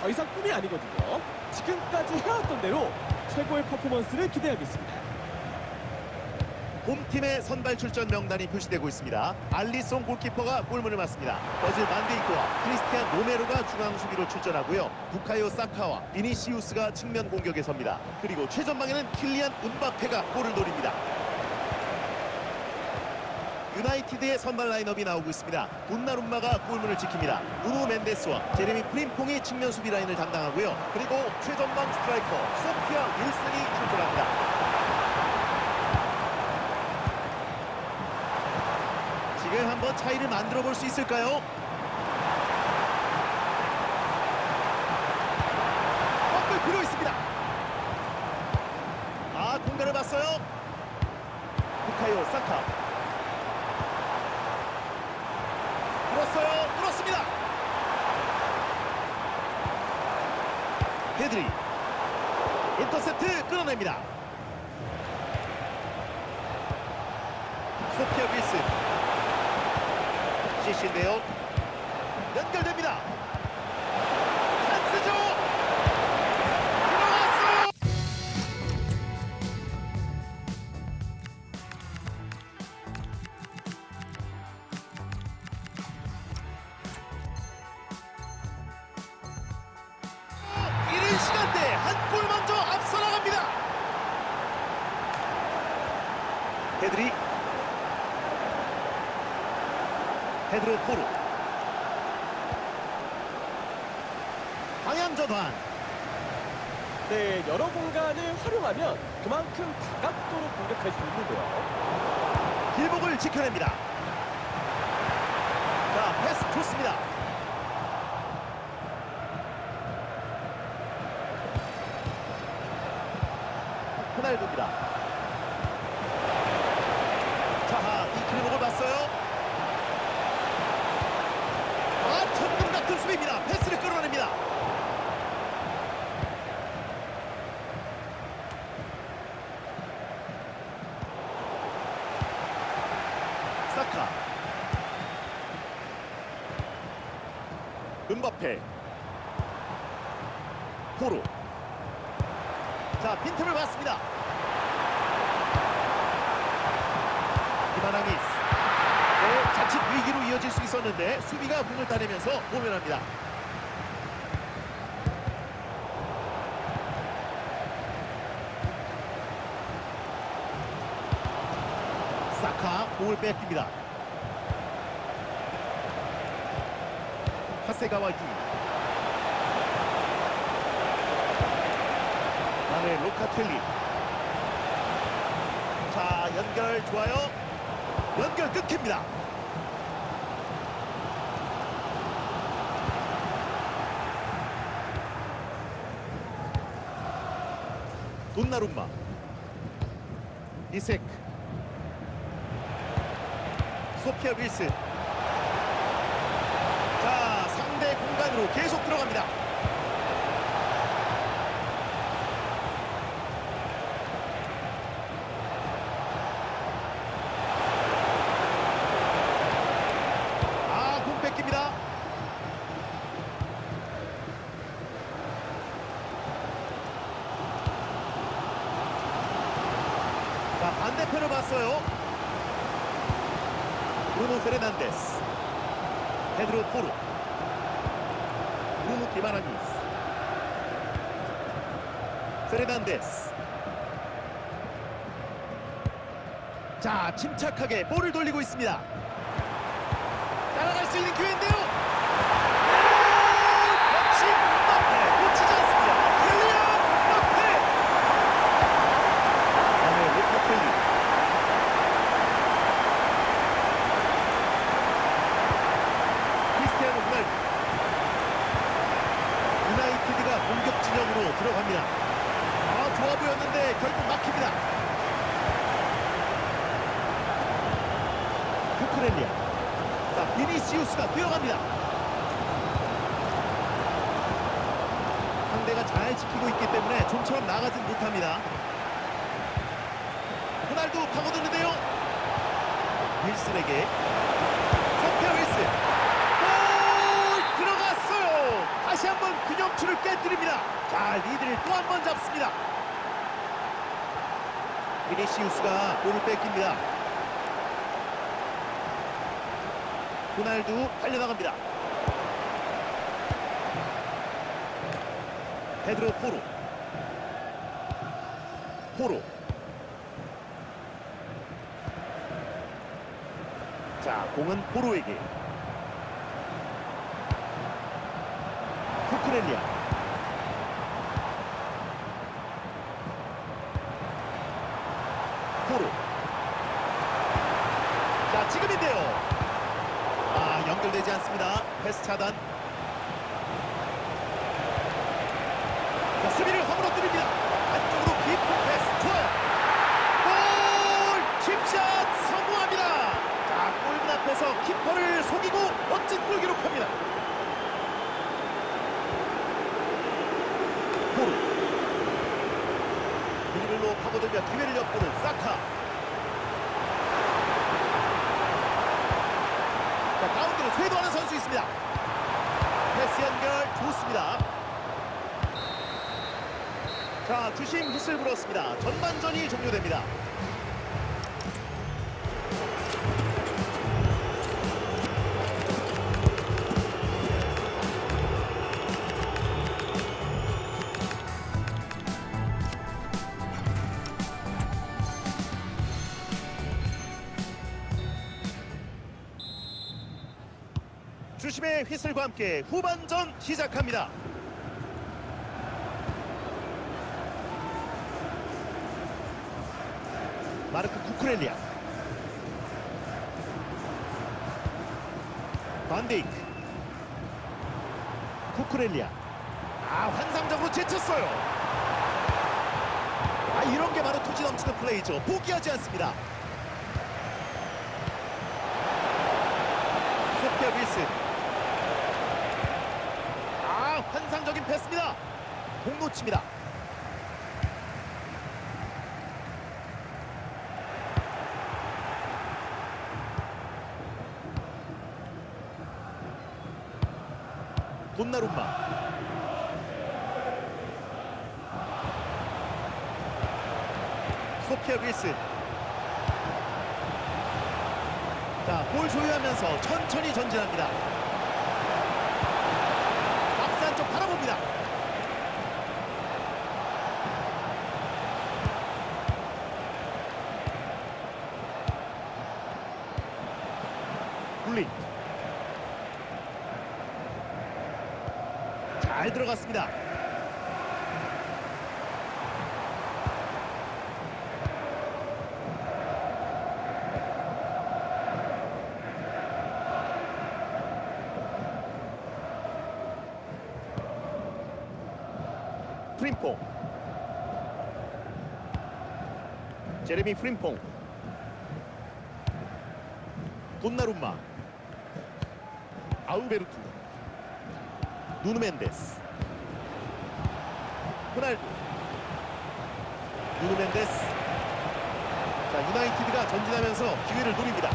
더 이상 꿈이 아니거든요. 지금까지 해왔던 대로 최고의 퍼포먼스를 기대하겠습니다. 홈팀의 선발 출전 명단이 표시되고 있습니다. 알리송 골키퍼가 골문을 맞습니다. 버질 반데이크와 크리스티안 로메로가 중앙 수비로 출전하고요. 부카요 사카와 비니시우스가 측면 공격에 섭니다. 그리고 최전방에는 킬리안 은바페가 골을 노립니다. 유나이티드의 선발 라인업이 나오고 있습니다. 돈나룸마가 골문을 지킵니다. 우노 멘데스와 제레미 프림퐁이 측면 수비 라인을 담당하고요. 그리고 최전방 스트라이커 소피아 윌슨이 출전합니다. 지금 한번 차이를 만들어 볼 수 있을까요? 꺾을 필요 있습니다. 아 공간을 봤어요. 부카요 사카. 뚫었어요. 뚫었습니다. 헤드리. 인터셉트 끊어냅니다. 소피아 윌슨. CC인데요. 연결됩니다. 페드로 포로 방향 전환. 네, 여러 공간을 활용하면 그만큼 다각도로 공격할 수 있는데요. 길목을 지켜냅니다. 자 패스 좋습니다. 호날두입니다 자하 이 길목을 봤어요 아 천금 같은 수비입니다. 패스를 끌어냅니다. 사카. 은바페. 포로 자 빈틈을 봤습니다. 자칫 위기로 이어질 수 있었는데 수비가 공을 따내면서 모면합니다. 사카 공을 뺏깁니다. 하세가와 유 안에 로카텔리. 자 연결 좋아요. 연결 끊깁니다 돈나룸마 이세크 소피아 윌슨 자 상대 공간으로 계속 들어갑니다 아공 뺏깁니다 자 반대편을 봤어요. 브루노 페르난데스 페드로 포르 브루노 기바라니스 페르난데스. 자 침착하게 볼을 돌리고 있습니다. 따라갈 수 있는 기회인데요 역시 음바페 놓치지 않습니다 킬리안 음바페 다음에 로카텔리 크리스티아노 호날두 유나이티드가 공격 진영으로 들어갑니다 아 좋아 보였는데 결국 막힙니다 쿠크렐리아 자 비니시우스가 뛰어갑니다 상대가 잘 지키고 있기 때문에 좀처럼 나가진 못합니다 호날두 파고드는데요 윌슨에게 소피아 윌슨 골 들어갔어요 다시 한번 균형추를 깨뜨립니다. 자, 리드를 또 한 번 잡습니다. 비니시우스가 볼을 뺏깁니다. 호날두 달려나갑니다. 페드로 포로. 포로. 자, 공은 포로에게. 쿠크렐리아. 포로. 자, 지금인데요. 아, 연결되지 않습니다. 패스 차단. 자, 수비를 허물어뜨립니다. 안쪽으로 깊은 패스. 좋아요. 골! 칩샷 성공합니다. 자, 골문 앞에서 키퍼를 속이고 멋진 골 기록합니다. 포로. 드리블로 파고들며 기회를 엿보는 사 가운데로 쇄도하는 선수 있습니다. 패스 연결 좋습니다. 자, 주심 휘슬 불었습니다. 전반전이 종료됩니다. 주심의 휘슬과 함께 후반전 시작합니다. 마르크 쿠크렐리아. 반데이크. 쿠크렐리아. 아 환상적으로 제쳤어요. 아 이런 게 바로 투지 넘치는 플레이죠. 포기하지 않습니다. 소피아 윌슨 아 환상적인 패스입니다. 공 놓칩니다. 돈나룸마. 소피아 윌슨 자, 볼 소유하면서 천천히 전진합니다. 박스 안쪽 바라봅니다. 굴리 잘 들어갔습니다. 프림퐁. 제레미 프림퐁. 돈나룸마. 아우베르투 누누 멘데스. 호날두. 누누 멘데스. 자 유나이티드가 전진하면서 기회를 노립니다.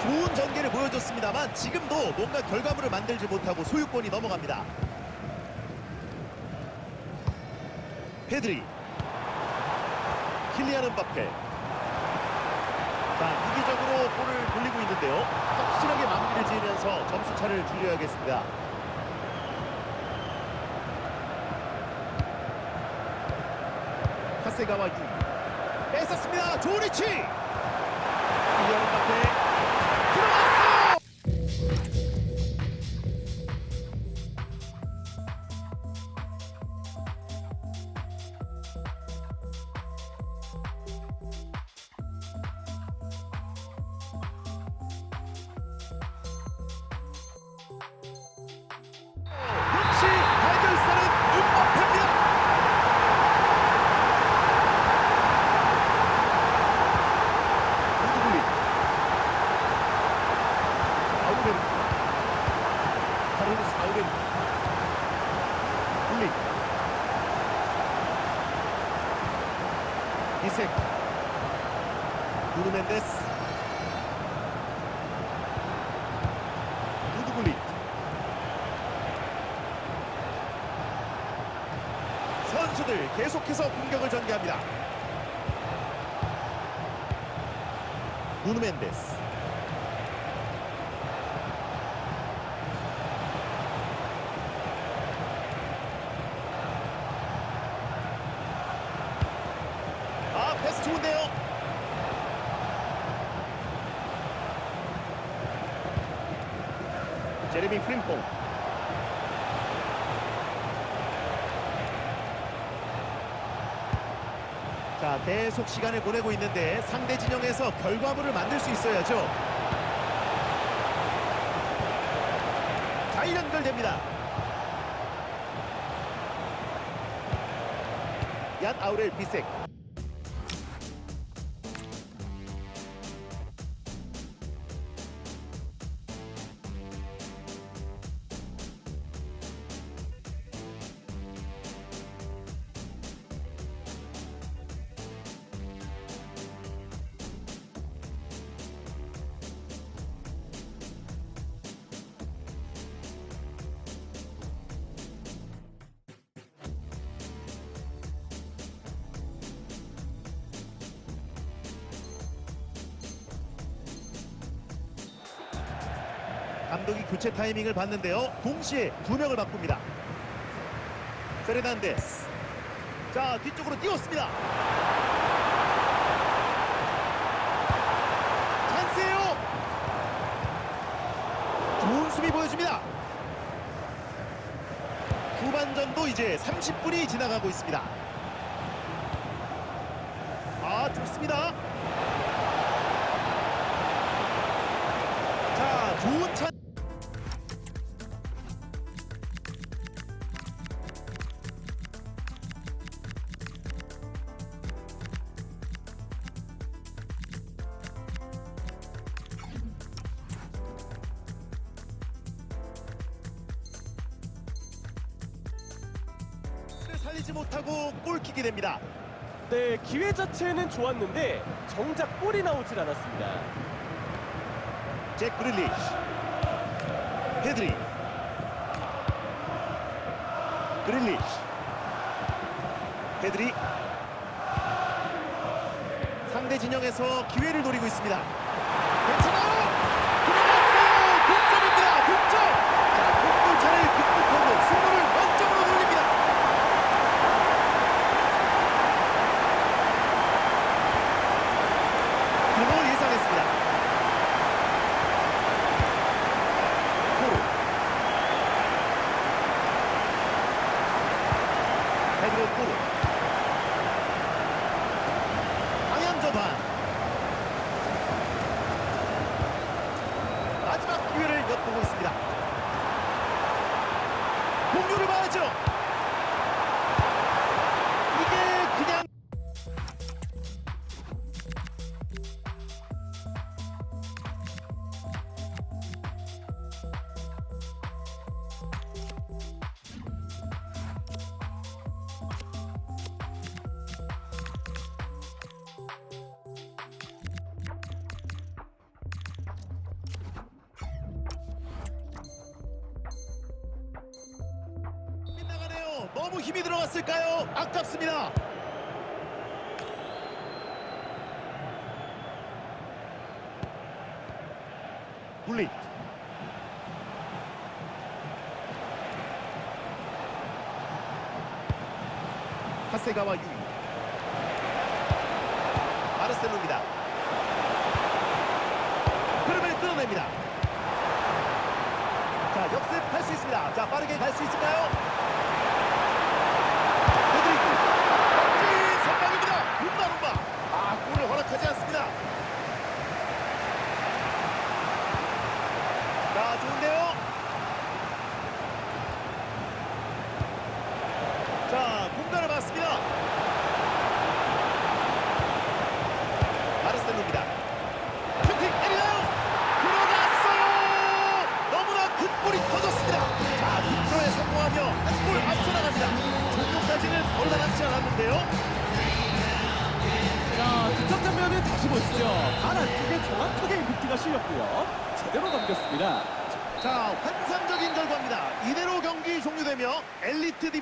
좋은 전개를 보여줬습니다만 지금도 뭔가 결과물을 만들지 못하고 소유권이 넘어갑니다. 페드리. 킬리안 은바페. 자 이기적으로 볼을 돌리고 있는데요. 확실하게 마무리를 지으면서 점수차를 줄여야겠습니다 카세가와 유 뺏었습니다. 위치. 킬리안 은바 누르멘데스 우드블리 선수들 계속해서 공격을 전개합니다. 누누 멘데스 아 패스 좋은데요. 제레미 프림퐁 자 계속 시간을 보내고 있는데 상대 진영에서 결과물을 만들 수 있어야죠. 잘 연결됩니다. 얀 아우렐 비색 감독이 교체 타이밍을 봤는데요. 동시에 두 명을 바꿉니다. 페르난데스. 자 뒤쪽으로 띄웠습니다. 찬스예요. 좋은 수비 보여줍니다. 후반전도 이제 30분이 지나가고 있습니다. 아 좋습니다. 자 좋은 찬. 살리지 못하고 골킥이 됩니다. 네, 기회 자체는 좋았는데 정작 골이 나오질 않았습니다. 잭 그릴리시 헤드리 그릴리시 헤드리 상대 진영에서 기회를 노리고 있습니다 괜찮아요 들어갔어요 동점입니다 동점 자 골차를 극복하고 승부를 원점으로 돌립니다 그걸 예상했습니다 코로 헤드로 코로 방향 전환 기회를 엿보고 있습니다. 공유를 봐야죠 너무 힘이 들어갔을까요? 아깝습니다. 굴릿 하세가와 유이 마르셀로입니다. 흐름을 끊어냅니다. 자 역습할 수 있습니다. 자 빠르게 갈 수 있을까요